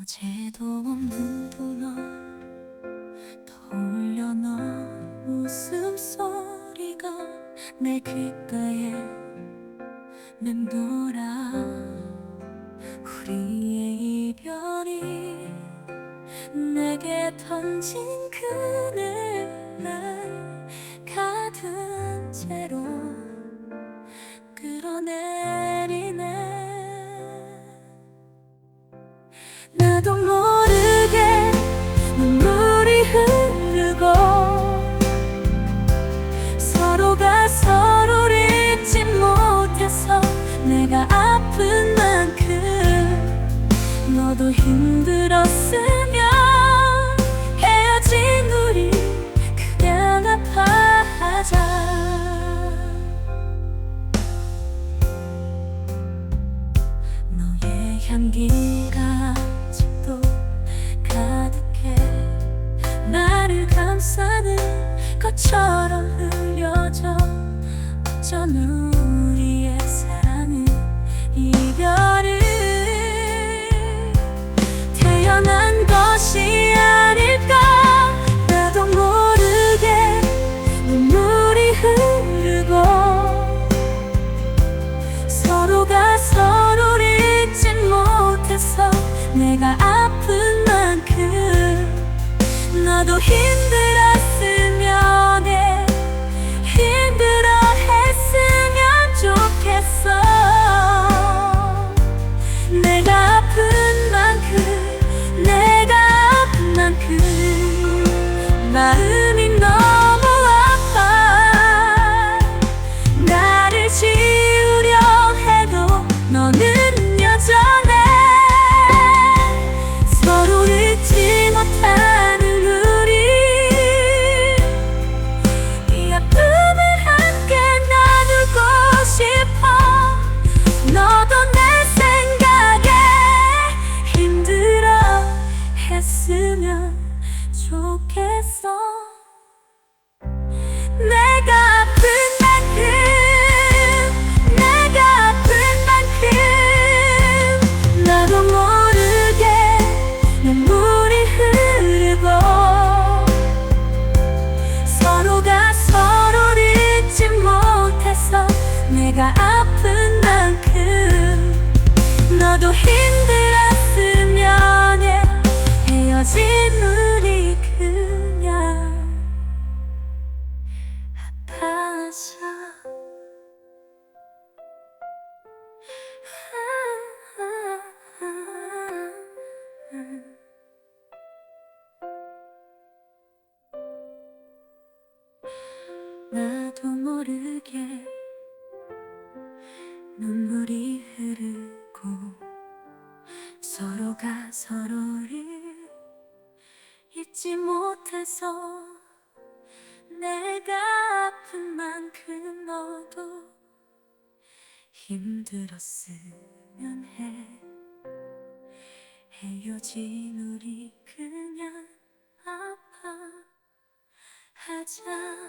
어제도 없는 너 떠올려 너 웃음소리가 내 귓가에 맴돌아. 우리의 이별이 내게 던진 그늘 나도 모르게 눈물이 흐르고 서로가 서로를 잊지 못해서 내가 아픈 만큼 너도 힘들었으면 헤어진 우리 그냥 아파하자. 향기가 감싸는 것처럼 흘려져. 어쩐 우리의 사랑은 이별을 태어난 것이 아닐까? 나도 모르게 눈물이 흐르고 서로가 서로를 잊지 못해서 내가 아픈 만큼 너도 힘들 내가 아픈 만큼 내가 아픈 만큼 나도 모르게 눈물이 흐르고 서로가 서로를 잊지 못해서 내가 아픈 만큼 너도 힘들 모르게 눈물이 흐르고 서로가 서로를 잊지 못해서 내가 아픈 만큼 너도 힘들었으면 해. 헤어진 우리 그냥 아파하자